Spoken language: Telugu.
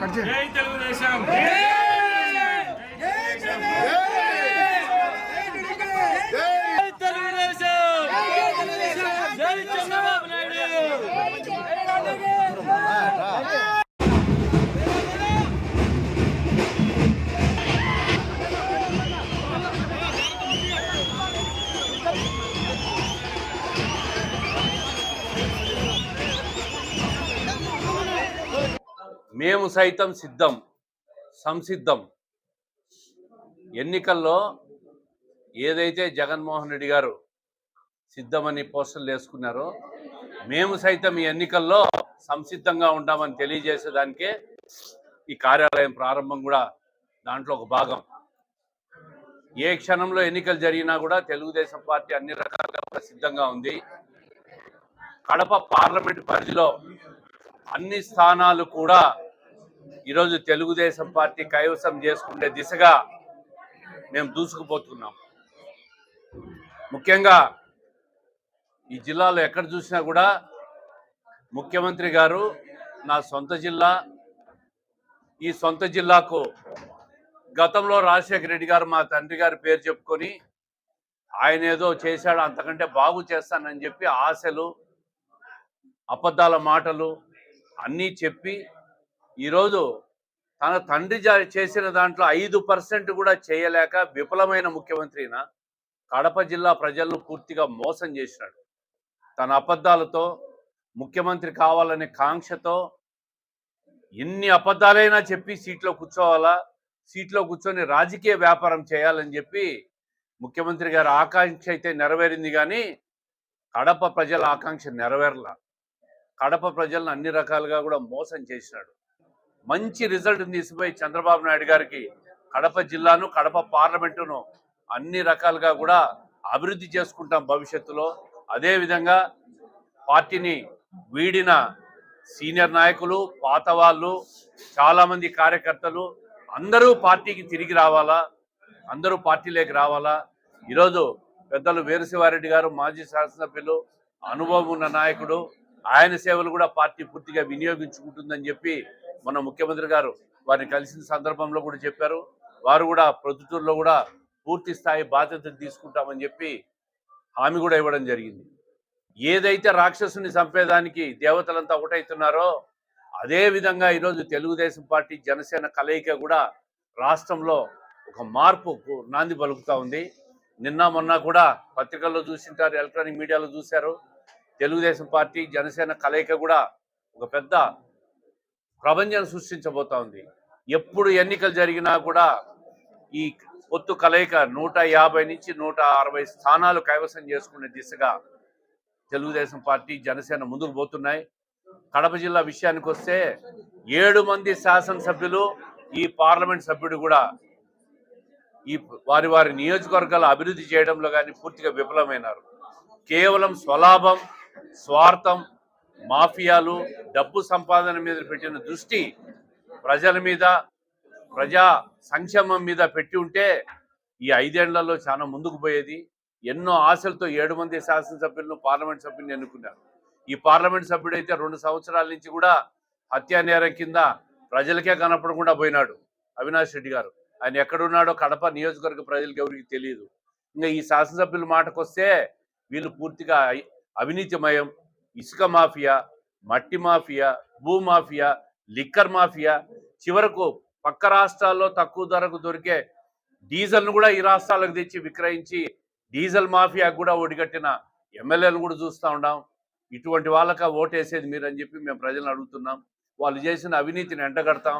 కట్ చేయి. జై తెలుగుదేశం. మేము సైతం సిద్ధం సంసిద్ధం. ఎన్నికల్లో ఏదైతే జగన్మోహన్ రెడ్డి గారు సిద్ధమని పోస్టర్లు వేసుకున్నారో మేము సైతం ఈ ఎన్నికల్లో సంసిద్ధంగా ఉంటామని తెలియజేసేదానికే ఈ కార్యాలయం ప్రారంభం కూడా దాంట్లో ఒక భాగం. ఏ క్షణంలో ఎన్నికలు జరిగినా కూడా తెలుగుదేశం పార్టీ అన్ని రకాలుగా సిద్ధంగా ఉంది. కడప పార్లమెంట్ పరిధిలో అన్ని స్థానాలు కూడా ఈరోజు తెలుగుదేశం పార్టీ కైవసం చేసుకునే దిశగా మేము దూసుకుపోతున్నాం. ముఖ్యంగా ఈ జిల్లాలో ఎక్కడ చూసినా కూడా ముఖ్యమంత్రి గారు నా సొంత జిల్లా ఈ సొంత జిల్లాకు గతంలో రాజశేఖర రెడ్డి గారు మా తండ్రి గారి పేరు చెప్పుకొని ఆయన ఏదో చేశాడు అంతకంటే బాగు చేస్తానని చెప్పి ఆశలు అబద్ధాల మాటలు అన్నీ చెప్పి ఈరోజు తన తండ్రి జా- చేసిన దాంట్లో ఐదు పర్సెంట్ కూడా చేయలేక విఫలమైన ముఖ్యమంత్రిన కడప జిల్లా ప్రజలను పూర్తిగా మోసం చేసినాడు. తన అబద్ధాలతో ముఖ్యమంత్రి కావాలనే కాంక్షతో ఎన్ని అబద్ధాలైనా చెప్పి సీట్లో కూర్చోవాలా సీట్లో కూర్చొని రాజకీయ వ్యాపారం చేయాలని చెప్పి ముఖ్యమంత్రి గారి ఆకాంక్ష అయితే నెరవేరింది కానీ కడప ప్రజల ఆకాంక్ష నెరవేరలా. కడప ప్రజలను అన్ని రకాలుగా కూడా మోసం చేసినాడు. మంచి రిజల్ట్ తీసిపోయి చంద్రబాబు నాయుడు గారికి కడప జిల్లాను కడప పార్లమెంటును అన్ని రకాలుగా కూడా అభివృద్ధి చేసుకుంటాం భవిష్యత్తులో. అదేవిధంగా పార్టీని వీడిన సీనియర్ నాయకులు పాత వాళ్ళు చాలామంది కార్యకర్తలు అందరూ పార్టీకి తిరిగి రావాలా? అందరూ పార్టీలోకి రావాలా? ఈరోజు పెద్దలు వీరశివారెడ్డి గారు మాజీ శాసనసభ్యులు అనుభవం ఉన్న నాయకుడు ఆయన సేవలు కూడా పార్టీ పూర్తిగా వినియోగించుకుంటుందని చెప్పి మన ముఖ్యమంత్రి గారు వారిని కలిసిన సందర్భంలో కూడా చెప్పారు. వారు కూడా ప్రొద్దుటూరులో కూడా పూర్తి స్థాయి బాధ్యతలు తీసుకుంటామని చెప్పి హామీ కూడా ఇవ్వడం జరిగింది. ఏదైతే రాక్షసుని చంపేదానికి దేవతలంతా ఒకటవుతున్నారో అదే విధంగా ఈరోజు తెలుగుదేశం పార్టీ జనసేన కలయిక కూడా రాష్ట్రంలో ఒక మార్పుకు నాంది పలుకుతూ ఉంది. నిన్న మొన్న కూడా పత్రికల్లో చూసింటారు ఎలక్ట్రానిక్ మీడియాలో చూశారు. తెలుగుదేశం పార్టీ జనసేన కలయిక కూడా ఒక పెద్ద ప్రపంచం సృష్టించబోతా ఉంది. ఎప్పుడు ఎన్నికలు జరిగినా కూడా ఈ పొత్తు కలయిక నూట యాభై నుంచి నూట అరవై స్థానాలు కైవసం చేసుకునే దిశగా తెలుగుదేశం పార్టీ జనసేన ముందుకు పోతున్నాయి. కడప జిల్లా విషయానికి వస్తే ఏడు మంది శాసనసభ్యులు ఈ పార్లమెంట్ సభ్యుడు కూడా ఈ వారి వారి నియోజకవర్గాల అభివృద్ధి చేయడంలో కానీ పూర్తిగా విఫలమైనారు. కేవలం స్వలాభం స్వార్థం మాఫియాలు డబ్బు సంపాదన మీద పెట్టిన దృష్టి ప్రజల మీద ప్రజా సంక్షేమం మీద పెట్టి ఉంటే ఈ ఐదేళ్ళలో చాలా ముందుకు పోయేది. ఎన్నో ఆశలతో ఏడు మంది శాసనసభ్యులను పార్లమెంట్ సభ్యులను ఎన్నుకున్నారు. ఈ పార్లమెంట్ సభ్యుడైతే రెండు సంవత్సరాల నుంచి కూడా హత్యా నేరం కింద ప్రజలకే కనపడకుండా పోయినాడు అవినాష్ రెడ్డి గారు. ఆయన ఎక్కడున్నాడో కడప నియోజకవర్గ ప్రజలకు ఎవరికి తెలియదు ఇంకా ఈ శాసనసభ్యుల మాటకు వస్తే వీళ్ళు పూర్తిగా అవినీతిమయం ఇసుక మాఫియా మట్టి మాఫియా భూ మాఫియా లిక్కర్ మాఫియా చివరకు పక్క రాష్ట్రాల్లో తక్కువ ధరకు దొరికే డీజిల్ను కూడా ఈ రాష్ట్రాలకు తెచ్చి విక్రయించి డీజిల్ మాఫియా కూడా ఒడిగట్టిన ఎమ్మెల్యేలు కూడా చూస్తూ ఉన్నాం ఇటువంటి వాళ్ళక ఓటేసేది మీరు అని చెప్పి మేము ప్రజలను అడుగుతున్నాం. వాళ్ళు చేసిన అవినీతిని ఎండగడతాం.